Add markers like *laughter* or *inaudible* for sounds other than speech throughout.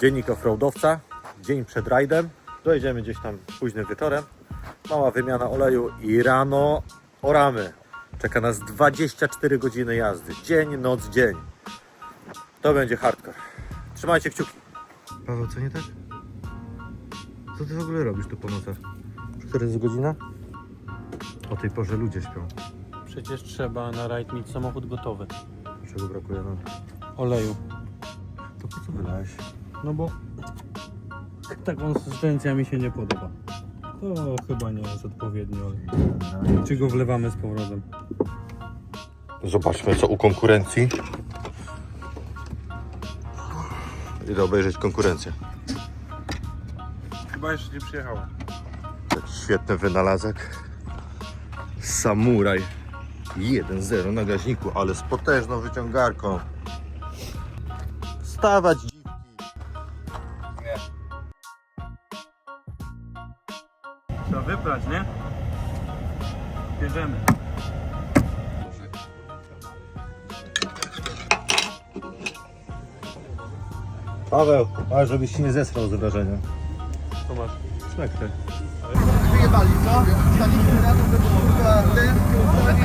Dziennik offroadowca, dzień przed rajdem. Dojedziemy gdzieś tam późnym wieczorem. Mała wymiana oleju i rano oramy. Czeka nas 24 godziny jazdy. Dzień, noc, dzień. To będzie hardcore. Trzymajcie kciuki. Paweł, co nie tak? Co ty w ogóle robisz tu po nocach? Która jest godzina? O tej porze ludzie śpią. Przecież trzeba na rajd mieć samochód gotowy. Czego brakuje nam? Oleju. To po co wylałeś? No bo ta konsystencja mi się nie podoba. To chyba nie jest odpowiedni olej. Czy go wlewamy z powrotem? Zobaczmy co u konkurencji. Idę obejrzeć konkurencję. Chyba jeszcze nie przyjechała. Świetny wynalazek. Samuraj 1.0 na gaźniku, ale z potężną wyciągarką. Stawać Trzeba wybrać, nie? Bierzemy. Paweł, ale żebyś się nie zesrał z wrażenia. To masz. Smekty. wyjebali, co? Staliśmy na to, żeby kurwa ten, kurwa, nie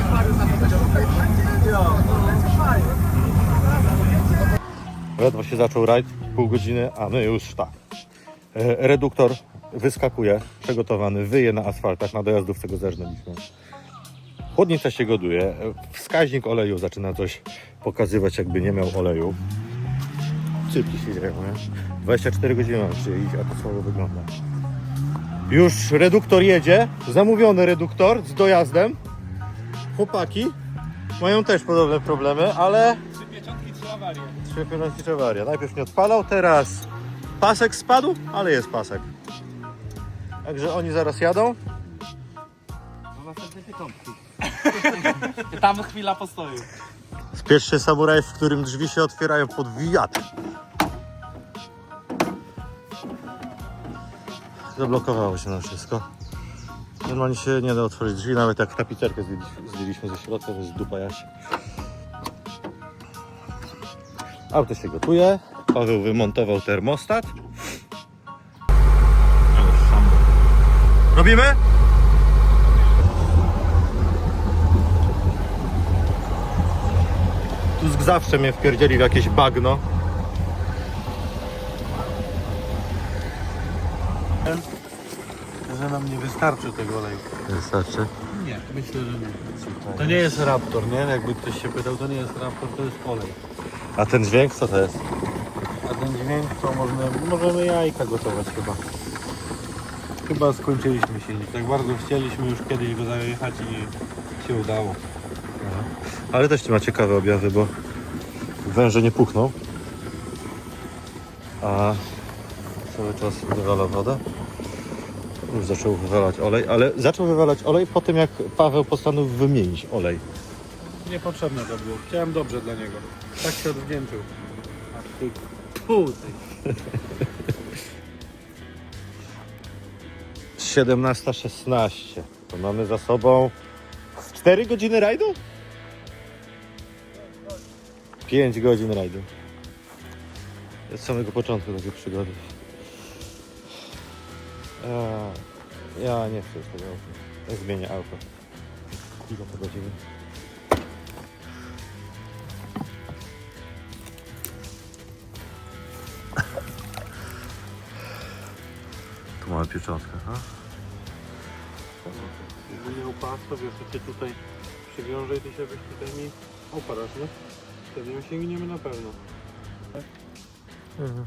to Ledwo się zaczął rajd, pół godziny, a my już tak. E, Reduktor wyskakuje, przygotowany, wyje na asfaltach, na dojazdówce go zerżnęliśmy. Chłodnica się goduje, wskaźnik oleju zaczyna coś pokazywać, jakby nie miał oleju. Cypki się dzieją, nie? 24 godziny mam przyjść, a to słabo wygląda. Już reduktor jedzie, zamówiony reduktor z dojazdem. Chłopaki mają też podobne problemy, ale Trzy pieczątki, trzy awarie. Trzy piątki czy awaria. Najpierw nie odpalał, teraz pasek spadł, ale jest pasek. Także oni zaraz jadą. *laughs* Tam chwila postoju. Spiesz się samuraj, w którym drzwi się otwierają pod wiatr. Zablokowało się na wszystko. Normalnie się nie da otworzyć drzwi, nawet jak tapicerkę zdjęliśmy- zdjęliśmy ze środka, to jest dupa jaś. Auto się gotuje. Paweł wymontował termostat. Robimy? Tusk zawsze mnie wpierdzieli w jakieś bagno. Że nam nie wystarczy tego oleju. Wystarczy. Nie, myślę, że nie. To nie jest Raptor, nie? Jakby ktoś się pytał, to nie jest Raptor, to jest olej. A ten dźwięk co to jest? A ten dźwięk to można, możemy jajka gotować chyba. Chyba skończyliśmy silnik. Tak bardzo chcieliśmy już kiedyś go zajechać i się udało. Ale też ma ciekawe objawy, bo węże nie puchną. A cały czas wywala woda. Już zaczął wywalać olej, ale zaczął wywalać olej po tym jak Paweł postanowił wymienić olej. Niepotrzebne to było. Chciałem dobrze dla niego. Tak się odwdzięczył. *laughs* A ty tutaj. 17.16. To mamy za sobą 4 godziny rajdu? 5 godzin rajdu. Od samego początku takiej przygody. Ja, ja nie chcę tego auta. Zmienię auto. Po godzinie? Tu mamy pieczątkę, ha? Jakby miał pas, to wiesz, to cię tutaj przywiąże i ty się byś tutaj mi oparasz, nie? Wtedy my sięgniemy na pewno. Mhm.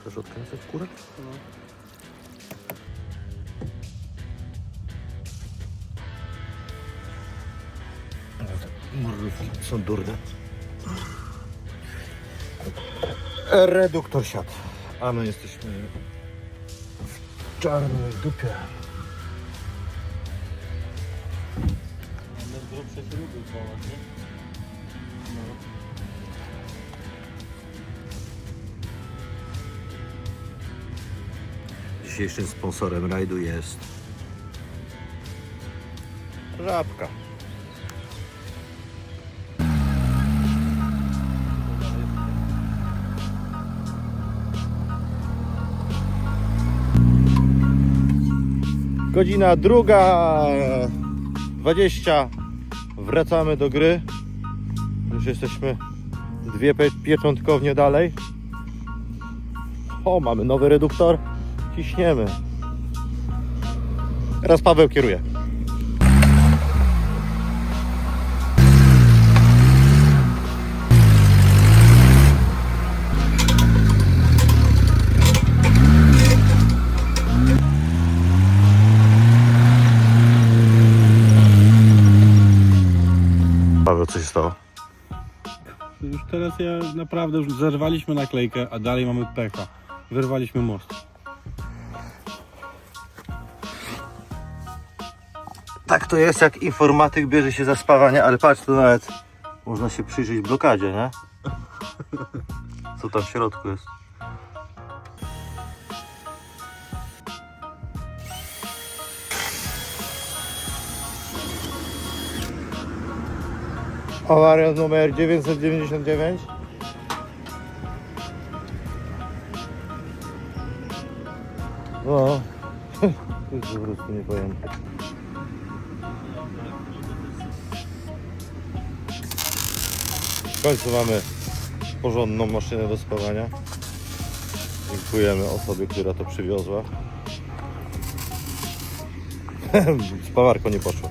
Chcesz odkręcać kurek? No. Mrówki są durne. Reduktor siadł. A my jesteśmy w czarnej dupie. przecież lubił wołać, nie? No. Dzisiejszym sponsorem rajdu jest żabka. Godzina druga dwadzieścia. Wracamy do gry. Już jesteśmy dwie pie- pieczątkownie dalej. O, mamy nowy reduktor. Ciśniemy. Teraz Paweł kieruje. Się stało? Już teraz ja naprawdę już zerwaliśmy naklejkę, a dalej mamy pecha. Wyrwaliśmy most. Tak to jest, jak informatyk bierze się za spawanie, ale patrz, tu nawet można się przyjrzeć blokadzie, nie? Co tam w środku jest? Awaria numer 999. No, jest po prostu nie powiem. W końcu mamy porządną maszynę do spawania. Dziękujemy osobie, która to przywiozła. *laughs* Spawarko nie poszło.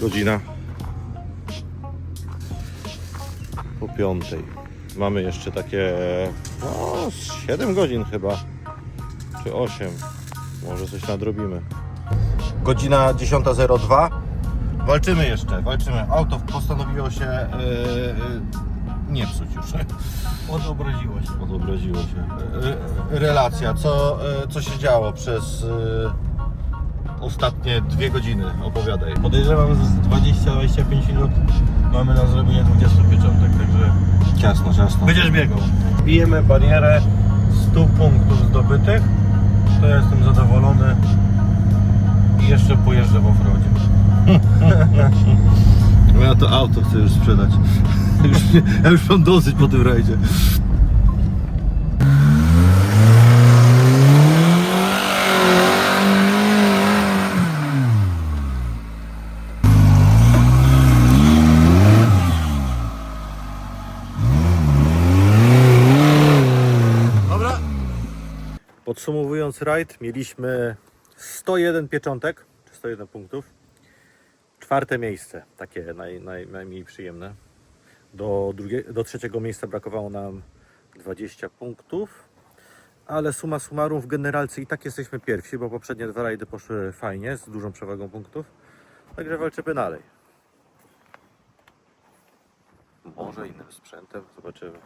Godzina piątej. Mamy jeszcze takie no, z 7 godzin chyba, czy 8. Może coś nadrobimy. Godzina 10.02. Walczymy jeszcze, walczymy. Auto postanowiło się yy, nie psuć już. Odobraziło się. Odobraziło się. Yy, relacja, co, yy, co się działo przez ostatnie dwie godziny? Opowiadaj. Podejrzewam, że z 20-25 minut mamy na zrobienie 20 pieczątek, także Ciasno, ciasno. będziesz biegał. Bijemy barierę 100 punktów zdobytych, to ja jestem zadowolony i jeszcze pojeżdżę w offroadzie. *laughs* No ja to auto chcę już sprzedać. *laughs* Już, nie- ja już mam dosyć po tym rajdzie. Podsumowując rajd, mieliśmy 101 pieczątek, czy 101 punktów. Czwarte miejsce, takie naj, naj, najmniej przyjemne. Do, drugie, do trzeciego miejsca brakowało nam 20 punktów. Ale suma summarum w generalce i tak jesteśmy pierwsi, bo poprzednie dwa rajdy poszły fajnie, z dużą przewagą punktów. Także walczymy dalej. Może innym sprzętem, zobaczymy.